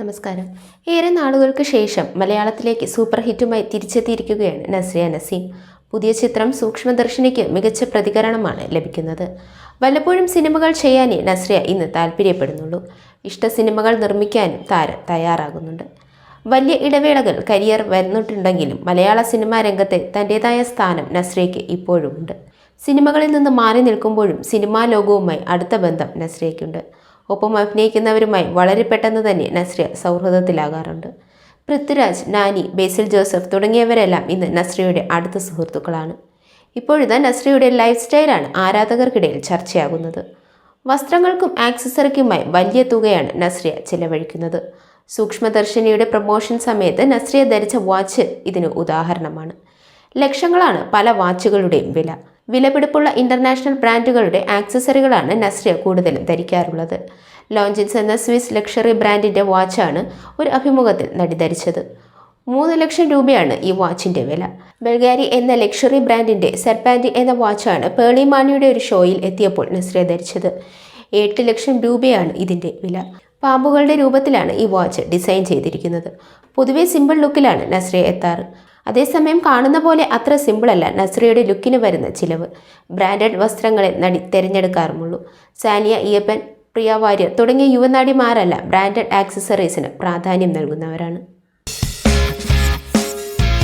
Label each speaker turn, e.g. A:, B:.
A: നമസ്കാരം. ഏറെ നാളുകൾക്ക് ശേഷം മലയാളത്തിലേക്ക് സൂപ്പർ ഹിറ്റുമായി തിരിച്ചെത്തിയിരിക്കുകയാണ് നസ്രിയ നസീം. പുതിയ ചിത്രം സൂക്ഷ്മദർശിനിക്ക് മികച്ച പ്രതികരണമാണ് ലഭിക്കുന്നത്. വല്ലപ്പോഴും സിനിമകൾ ചെയ്യാനേ നസ്രിയ ഇന്ന് താല്പര്യപ്പെടുന്നുള്ളൂ. ഇഷ്ട സിനിമകൾ നിർമ്മിക്കാനും താരം തയ്യാറാകുന്നുണ്ട്. വലിയ ഇടവേളകൾ കരിയർ വരുന്നിട്ടുണ്ടെങ്കിലും മലയാള സിനിമാ രംഗത്തെ തന്റേതായ സ്ഥാനം നസ്രിയയ്ക്ക് ഇപ്പോഴുമുണ്ട്. സിനിമകളിൽ നിന്ന് മാറി നിൽക്കുമ്പോഴും സിനിമാ ലോകവുമായി അടുത്ത ബന്ധം നസ്രിയയ്ക്കുണ്ട്. ഒപ്പം അഭിനയിക്കുന്നവരുമായി വളരെ പെട്ടെന്ന് തന്നെ നസ്രിയ സൗഹൃദത്തിലാകാറുണ്ട്. പൃഥ്വിരാജ് നാനി ബേസിൽ ജോസഫ് തുടങ്ങിയവരെല്ലാം ഇന്ന് നസ്രിയയുടെ അടുത്ത സുഹൃത്തുക്കളാണ്. ഇപ്പോഴിതാ നസ്രിയയുടെ ലൈഫ് സ്റ്റൈലാണ് ആരാധകർക്കിടയിൽ ചർച്ചയാകുന്നത്. വസ്ത്രങ്ങൾക്കും ആക്സസറിക്കുമായി വലിയ തുകയാണ് നസ്രിയ ചിലവഴിക്കുന്നത്. സൂക്ഷ്മദർശിനിയുടെ പ്രൊമോഷൻ സമയത്ത് നസ്രിയ ധരിച്ച വാച്ച് ഇതിന് ഉദാഹരണമാണ്. ലക്ഷങ്ങളാണ് പല വാച്ചുകളുടെയും വില. വിലപിടിപ്പുള്ള ഇന്റർനാഷണൽ ബ്രാൻഡുകളുടെ ആക്സസറികളാണ് നസ്രിയ കൂടുതലും ധരിക്കാറുള്ളത്. ലോഞ്ചിൻസ് എന്ന സ്വിസ് ലക്ഷറി ബ്രാൻഡിന്റെ വാച്ചാണ് ഒരു അഭിമുഖത്തിൽ നടി ധരിച്ചത്. മൂന്ന് ലക്ഷം രൂപയാണ് ഈ വാച്ചിന്റെ വില. ബൾഗാരി എന്ന ലക്ഷറി ബ്രാൻഡിന്റെ സെർപാൻഡി എന്ന വാച്ചാണ് പേളി മാണിയുടെ ഒരു ഷോയിൽ എത്തിയപ്പോൾ നസ്രിയ ധരിച്ചത്. എട്ട് ലക്ഷം രൂപയാണ് ഇതിന്റെ വില. പാമ്പുകളുടെ രൂപത്തിലാണ് ഈ വാച്ച് ഡിസൈൻ ചെയ്തിരിക്കുന്നത്. പൊതുവെ സിമ്പിൾ ലുക്കിലാണ് നസ്രിയ എത്താറ്. അതേസമയം കാണുന്ന പോലെ അത്ര സിമ്പിളല്ല നസ്രിയയുടെ ലുക്കിന് വരുന്ന ചിലവ്. ബ്രാൻഡഡ് വസ്ത്രങ്ങളെ നടി തിരഞ്ഞെടുക്കാറുമുള്ളൂ. സാനിയ ഇയപ്പൻ പ്രിയ വാര്യർ തുടങ്ങിയ യുവനാടിമാരല്ല. ബ്രാൻഡഡ് ആക്സസറീസിന് പ്രാധാന്യം നൽകുന്നവരാണ്.